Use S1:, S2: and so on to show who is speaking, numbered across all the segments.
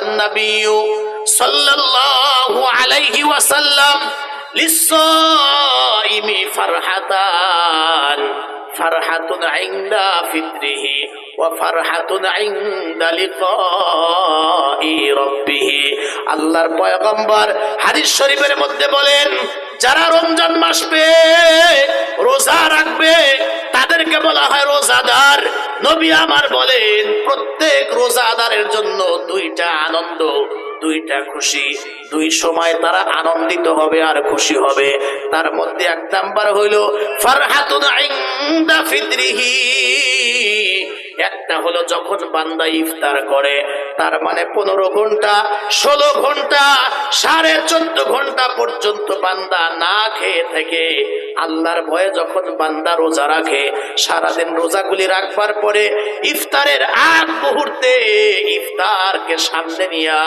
S1: নাবিয়্যু সাল্লাল্লাহু আলাইহি ওয়াসাল্লাম লিস-সাইমি ফারহাতান, ফারহাতুন ইনদা ফিত্রিহি ওয়া ফারহাতুন ইনদা লিকাই রাব্বিহি। আল্লাহর পয়গম্বর হাদিস শরীফের মধ্যে বলেন, যারা রমজান মাস পেয়ে রোজা রাখবে, তাদেরকে বলা হয় রোজাদার। নবী আমার বলেন, প্রত্যেক রোজাদারের জন্য দুইটা আনন্দ, দুইটা খুশি। দুই সময় তারা আনন্দিত হবে আর খুশি হবে। তার মধ্যে এক নাম্বার হইল, ফারহাতুন ইনদা ফিতরিহি। একটা হলো যখন বান্দা ইফতার করে, তার মানে পনেরো ঘণ্টা, ষোলো ঘণ্টা, সাড়ে চোদ্দ ঘণ্টা পর্যন্ত বান্দা না খেয়ে থেকে। আল্লাহর ভয়ে যখন বান্দা রোজা রাখে, সারাদিন রোজাগুলি রাখবার পরে ইফতারের আগ মুহূর্তে ইফতারকে সামনে নিয়া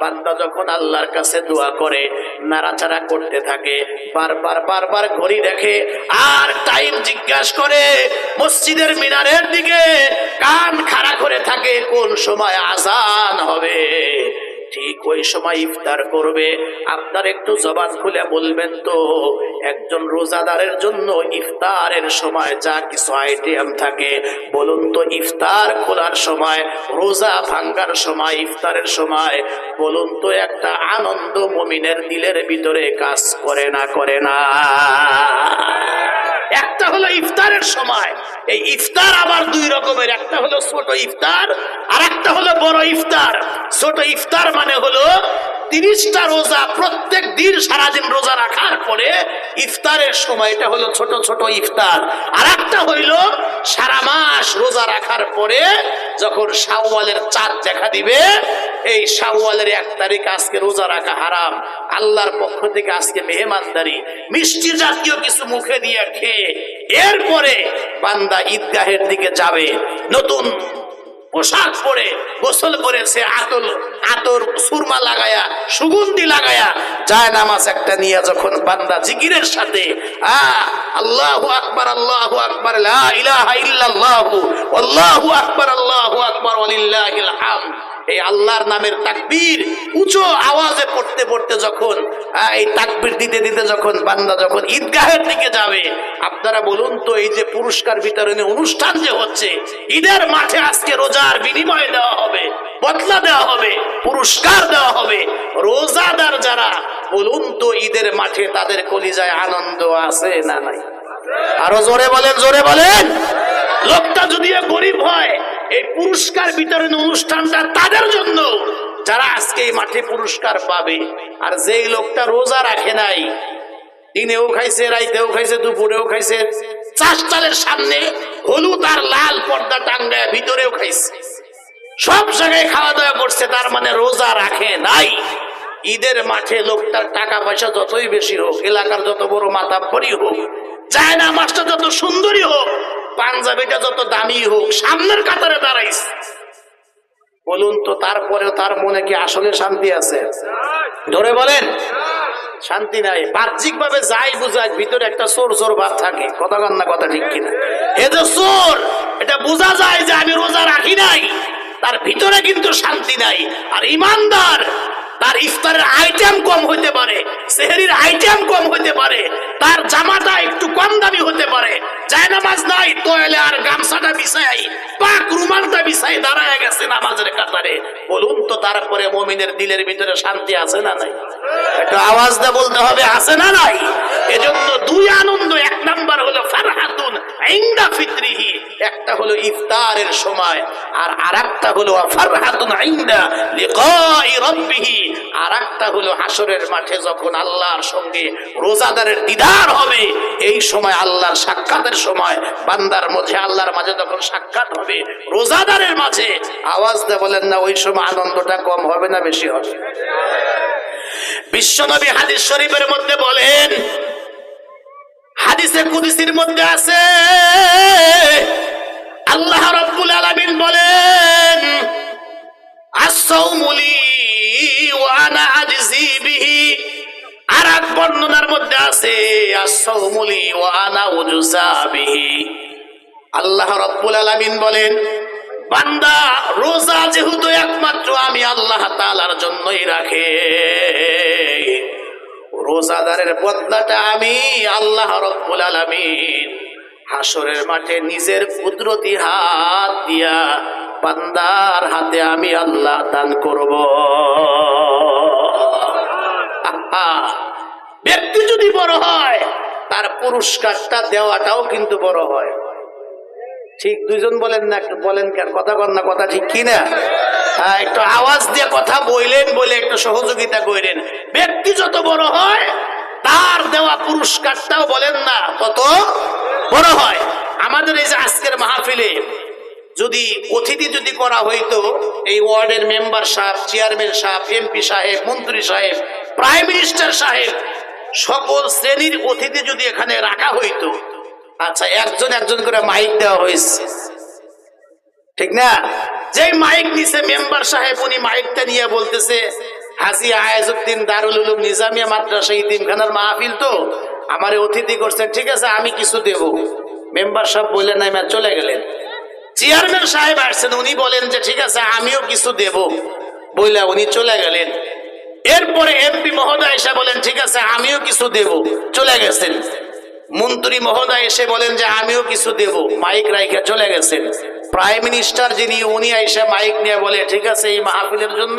S1: বান্দা যখন আল্লাহর কাছে দোয়া করে, নাড়াচাড়া করতে থাকে, বারবার বারবার ঘড়ি দেখে, আর টাইম জিজ্ঞাসা করে মসজিদের মিনারের দিকে, কান খাড়া করে থাকে, কোন সময় আজান হবে? ঠিক ওই সময় ইফতার করবে। আপনার একটু জবান খুলে বলবেন তো, একজন রোজাদারের জন্য ইফতারের সময় যা কিছু আইটেম থাকে, বলুন তো ইফতার খোলার সময়, রোজা ভাঙ্গার সময়, ইফতারের সময়, বলুন তো একটা আনন্দ মমিনের দিলের ভিতরে কাজ করে না করে না। একটা হলো ইফতারের সময়। এই ইফতার আবার দুই রকমের, একটা হলো ছোট ইফতার আর একটা হলো বড় ইফতার। ছোট ইফতার মানে হলো তিরিশটা রোজা প্রত্যেক দিন সারাদিন রোজা রাখার পরে ইফতারের সময়টা হলো ছোট ছোট ইফতার। আর একটা হইল সারা মাস রোজা রাখার পরে যখন শাওয়ালের চাঁদ দেখা দিবে, এই শাওয়ালের এক তারিখ আজকে রোজা রাখা হারাম। আল্লাহর পক্ষ থেকে আজকে মেহমানদারি, মিষ্টি জাতীয় কিছু মুখে দিয়ে খেয়ে এরপরে বান্দা ঈদগাহের দিকে যাবে। নতুন পোশাক পরে, গোসল আতল, আতর, সুরমা লাগায়া, সুগন্ধি লাগায়া যায় নামাজ একটা নিয়ে যখন বান্দা জিকিরের সাথে আল্লাহু আকবার আল্লাহু আকবার ইল্লাল্লাহু, আল্লাহু আকবার, আল্লাহু ওয়ালিল্লাহিল হামদ। এই আল্লাহর নামের তাকবীর উঁচু আওয়াজে পড়তে পড়তে যখন এই তাকবীর দিতে দিতে যখন বান্দা যখন ঈদগাহের দিকে যাবে, আপনারা বলুন তো, এই যে পুরস্কার বিতরণী অনুষ্ঠান যে হচ্ছে, ঈদের মাঠে আজকে রোজার বিনিময় দেওয়া হবে, বদলা দেওয়া হবে, পুরস্কার দেওয়া হবে। রোজাদার যারা, বলুন তো, ঈদের মাঠে তাদের কলিজায় আনন্দ আছে না নাই? আরও জোরে বলেন জোরে বলেন। লোকটা যদিও গরিব হয় এই পুরস্কার বিতরণ অনুষ্ঠানটা তাদের জন্য। যারা আজকে এই মাঠে পুরস্কার পাবে, আর যেই লোকটা রোজা রাখে নাই, দিনেও খাইছে, রাইতেও খাইছে, দুপুরেও খাইছে চাষটালের সামনে হলুদ আর লাল পর্দা টাঙ্গায় ভিতরেও খাইছে। সব জায়গায় খাওয়া দাওয়া করছে, তার মানে রোজা রাখে নাই। ঈদের মাঠে লোকটার টাকা পয়সা যতই বেশি হোক, এলাকার যত বড় মাথা হোক, যায় না মাছটা যত সুন্দরী হোক পাঞ্জাবিটা যত দামি হোক, সামনের কাতারে দাঁড়াইছে বলুন তো, তারপরেও তার মনে কি আসলে শান্তি আছে? ধরে বলেন, শান্তি নাই। বাহ্যিক ভাবে যাই বুঝায় ভিতরে একটা চোর চোর ভাব থাকে। কথা কন না কথা ঠিক কিনা? এ যে চোর, এটা বোঝা যায় যে আমি রোজা রাখি নাই। তার ভিতরে কিন্তু শান্তি নাই। আর ইমানদার, তার ইফতারের আইটেম কম হইতে পারে, সেহরির আইটেম কম হইতে পারে। গামছাটা বিছাই, পাক রুমালটা বিছাই দাঁড়ায় গেছে নামাজের কাতারে। বলুন তো, তারপরে মমিনের দিলের ভিতরে শান্তি আছে না নাই? একটু আওয়াজ দিয়ে বলতে হবে, আছে না নাই? এজন্য দুই আনন্দ, এক নাম্বার হলো ফারহাতুন ইনদা ফিতরিহি। একটা হলো ইফতারের সময়, আর আরেকটা হলো ফারহাতুন ইনদা লিকাই আরেকটা হলো হাসরের মাঠে যখন আল্লাহর সঙ্গে রোজাদারের দিদার হবে, এই সময় আল্লাহর সাক্ষাতের সময় বান্দার মধ্যে আল্লাহর মাঝে যখন সাক্ষাৎ হবে, রোজাদারের মাঝে আওয়াজ বলেন, না, ওই সময় আনন্দটা কম হবে না, বেশি হবে। বিশ্বনবী হাদিস শরীফের মধ্যে বলেন হাদিসে কুদিসির মধ্যে আছে। আল্লাহ রাব্বুল আলামিন বলেন আস-সাওমুলি ওয়া আনা আজজি বিহি। আর এক বর্ণনার মধ্যে আছে আস-সাওমুলি ওয়া আনা উজসা বিহি। আল্লাহ রাব্বুল আলামিন বলেন, বান্দা, রোজা যেহেতু একমাত্র আমি আল্লাহ তালার জন্যই রাখে। রোজাদারের বদলাটা আমি আল্লাহ রব্বুল আলামিন হাসরের মাঠে নিজের কুদরতি হাত দিয়া বান্দার হাতে আমি আল্লাহ দান করব। ব্যক্তি যদি বড় হয় তার পুরস্কারটা দেওয়াটাও কিন্তু বড় হয়। ঠিক দুইজন বলেন না বলেন কেন? কথা কন না কথা ঠিক কি না হ্যাঁ, একটু আওয়াজ দিয়ে কথা বইলেন বলে একটু সহযোগিতা করেন ব্যক্তি যত বড় হয়, তার দেওয়া পুরস্কারটাও বলেন না, তত বড় হয়। আমাদের এই যে আজকের মাহফিলে যদি অতিথি যদি করা হইতো, এই ওয়ার্ডের মেম্বার সাহেব, চেয়ারম্যান সাহেব, এমপি সাহেব, মন্ত্রী সাহেব, প্রাইম মিনিস্টার সাহেব, সকল শ্রেণির অতিথি যদি এখানে রাখা হইতো আচ্ছা একজন একজন করে মাইক দেওয়া হয়েছে। ঠিক না? যে মাইক নিছে মেম্বার সাহেব, উনি মাইকটা নিয়ে বলতেছে হাসি আয়াজউদ্দিন দারুল উলুম নিজামিয়া মাদ্রাসা ইতিমখানার মাহফিল তো, আমারে অতিথি করছেন, ঠিক আছে, আমি কিছু দেব। মেম্বার সাহেব বললেন, না চলে গেলেন। চেয়ারম্যান সাহেব আসছেন, উনি বলেন যে, ঠিক আছে, আমিও কিছু দেব। বইলা, উনি চলে গেলেন। এরপরে এমপি মহোদয় এসে বলেন, ঠিক আছে, আমিও কিছু দেব। চলে গেছেন। মন্ত্রী মহোদয় এসে বলেন যে, আমিও কিছু দেব। মাইক রাইখে চলে গেছেন। প্রাইম মিনিস্টার যিনি, উনি এসে মাইক নিয়ে বলে, ঠিক আছে, এই মাহফিলের জন্য,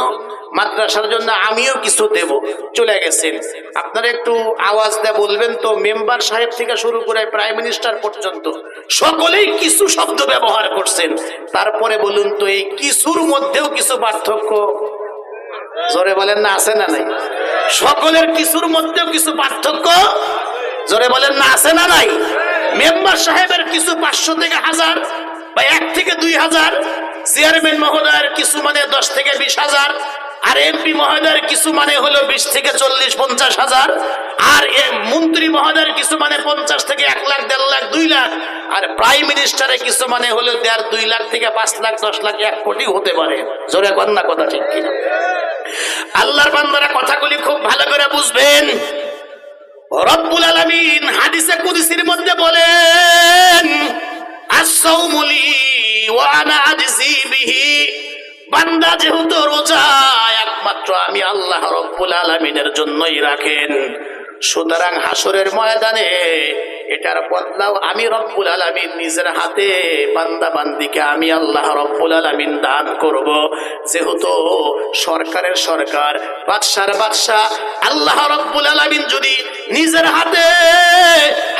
S1: মাদ্রাসার জন্য আমিও কিছু দেব। চলে গেছেন। আপনারা একটু আওয়াজ দিয়ে বলবেন তো, মেম্বার সাহেব থেকে শুরু করে প্রাইম মিনিস্টার পর্যন্ত সকলেই কিছু শব্দ ব্যবহার করছেন। তারপরে বলুন তো, এই কিছুর মধ্যেও কিছু পার্থক্য? জোরে বলেন না, আছে না নাই? সকলের কিছুর মধ্যেও কিছু পার্থক্য? জোরে বলেন না, আছে না নাই? মেম্বার সাহেবের কিছু পাঁচশো থেকে হাজার বা এক থেকে দুই হাজার। চেয়ারম্যান মহোদয়ের কিছু মানে দশ থেকে বিশ হাজার। আর এমপি মহোদয়ের কিছু মানে হলো বিশ থেকে চল্লিশ, পঞ্চাশ হাজার। আর মন্ত্রী মহোদয়ের কিছু মানে পঞ্চাশ থেকে এক লাখ, দেড় লাখ, দুই লাখ। আর প্রাইম মিনিস্টারের কিছু মানে হলো দেড়, দুই লাখ থেকে পাঁচ লাখ, দশ লাখ, এক কোটি হতে পারে। জোরে কন্যা কথা ঠিক কিনা? আল্লাহর বান্দারা কথাগুলি খুব ভালো করে বুঝবেন। রব্বুল আলামিন হাদিসে কুদসির মধ্যে বলেন বান্দা যেহেতু রোজা, একমাত্র আমি আল্লাহ রব্বুল আলামিনের জন্যই রাখেন। সুতরাং হাসরের ময়দানে এটার বদলাও আমি রব্বুল আলামিন নিজের হাতে বান্দা বান্দিকে আমি আল্লাহ রব্বুল আলামিন দান করব। যেহেতু সরকারের সরকার, বাদশার বাদশাহ, আল্লাহ রব্বুল আলামিন যদি নিজের হাতে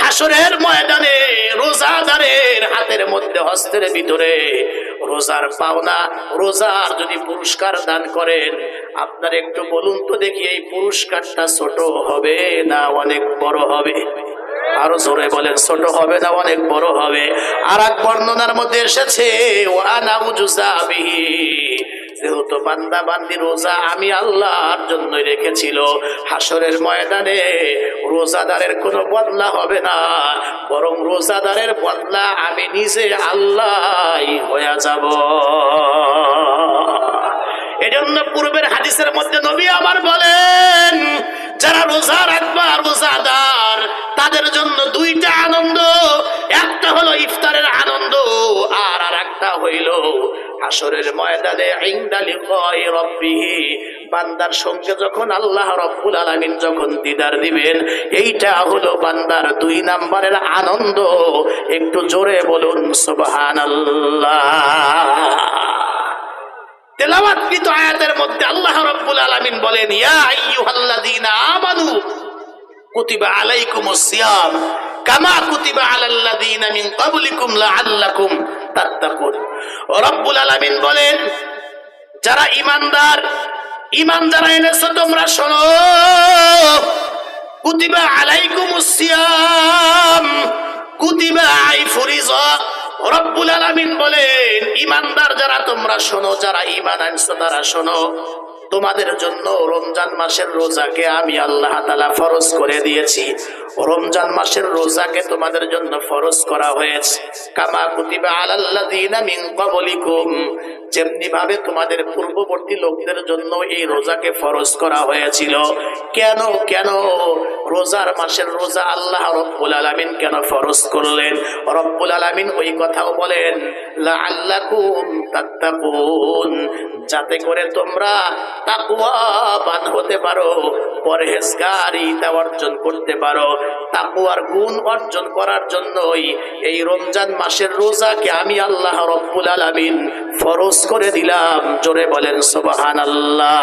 S1: হাসরের ময়দানে রোজাদারের হাতের মধ্যে হস্তের ভিতরে রোজার পাওনা রোজার যদি পুরস্কার দান করেন, আপনার একটু বলুন তো দেখি এই পুরস্কারটা ছোট হবে না অনেক বড় হবে? আরও জোরে বলেন, ছোট হবে না অনেক বড় হবে? আর এক বর্ণনার মধ্যে এসেছে ও আনাউজুজাবিহি যেহেতু বান্দা বান্দি রোজা আমি আল্লাহর জন্যই রেখেছিল হাসরের ময়দানে রোজাদারের কোনো বদলা হবে না। বরং রোজাদারের বদলা আমি নিজে আল্লাহ হয়ে যাব। এজন্য পূর্বের হাদিসের মধ্যে নবী আমার বলেন, যারা রোজা রাখবা, রোজাদার, তাদের জন্য দুইটা আনন্দ। একটা হলো ইফতারের আনন্দ হইল। আসরের ময়দানে ইন্দালি রব্বিহি, বান্দার সঙ্গে যখন আল্লাহ রব্বুল আলামিন যখন দিদার দিবেন, এইটা হলো বান্দার দুই নাম্বারের আনন্দ। একটু জোরে বলুন, সুবহানাল্লাহ। তেলাওয়াতকৃত আয়াতের মধ্যে আল্লাহ রাব্বুল আলামিন বলেন, ইয়া আইয়ুহাল্লাযীনা আমানু কুতিবা আলাইকুমুস সিয়াম, কামা কুতিবা আলাল্লাযীনা মিন ক্বাবলিকুম লাআল্লাকুম আলামিন বলেন, যারা ঈমানদার, ঈমান যারা তোমরা শোনো। কুতিবা আলাইকুমুস সিয়াম, কুতিবা আই ফরিজা। রব্বুল আলামিন বলেন ইমানদার যারা তোমরা শোনো, যারা ইমান আনছো, তারা শোনো। তোমাদের জন্য রমজান মাসের রোজাকে আমি আল্লাহ তালা ফরজ করে দিয়েছি। রমজান মাসের রোজাকে তোমাদের জন্য ফরজ করা হয়েছে। কামা কুতিবা আলাল্লাযীনা মিন ক্বাবলিকুম। যেমনি ভাবে তোমাদের পূর্ববর্তী লোকদের জন্য এই রোজাকে ফরজ করা হয়েছিল। কেন কেন? রোজার মাসের রোজা আল্লাহ রব্বুল আলামিন কেন ফরজ করলেন? রব্বুল আলামিন ওই কথাও বলেন, লাআল্লাকুম তাত্তাকুন। যাতে করে তোমরা তাকওয়াবান হতে পারো পরহেজগারিতা অর্জন করতে পারো। তাকওয়ার গুণ অর্জন করার জন্যই এই রমজান মাসের রোজাকে আমি আল্লাহ রব্বুল আলমিন ফরজ করে দিলাম। জোরে বলেন, সুবহানাল্লাহ।